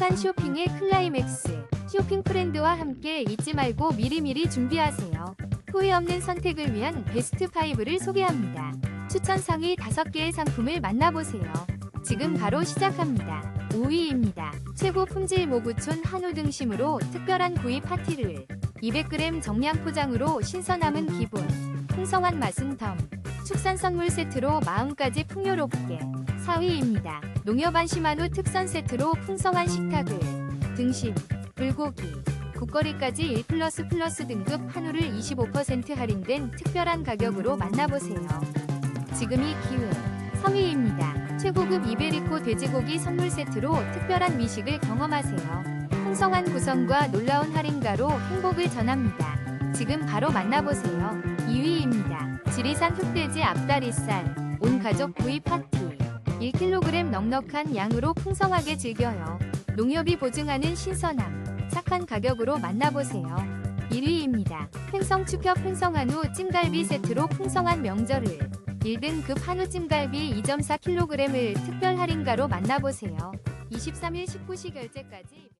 행복한 쇼핑의 클라이맥스. 쇼핑 프렌드와 함께 잊지 말고 미리미리 준비하세요. 후회 없는 선택을 위한 베스트 5를 소개합니다. 추천 상위 5개의 상품을 만나보세요. 지금 바로 시작합니다. 5위입니다. 최고 품질 모구촌 한우 등심으로 특별한 구이 파티를 200g 정량 포장으로 신선함은 기본 풍성한 맛은 덤 축산 선물 세트로 마음까지 풍요롭게 4위입니다. 농협 안심한우 특선 세트로 풍성한 식탁을 등심, 불고기, 국거리까지 1 플러스 플러스 등급 한우를 25% 할인된 특별한 가격으로 만나보세요. 지금이 기회 3위입니다. 최고급 이베리코 돼지고기 선물 세트로 특별한 미식을 경험하세요. 풍성한 구성과 놀라운 할인가로 행복을 전합니다. 지금 바로 만나보세요. 2위입니다. 지리산 흑돼지 앞다리살 온 가족 구이 파티 1kg 넉넉한 양으로 풍성하게 즐겨요. 농협이 보증하는 신선함, 착한 가격으로 만나보세요. 1위입니다. 횡성 축협 횡성한우 찜갈비 세트로 풍성한 명절을 1등급 한우 찜갈비 2.4kg을 특별 할인가로 만나보세요. 23일 19시 결제까지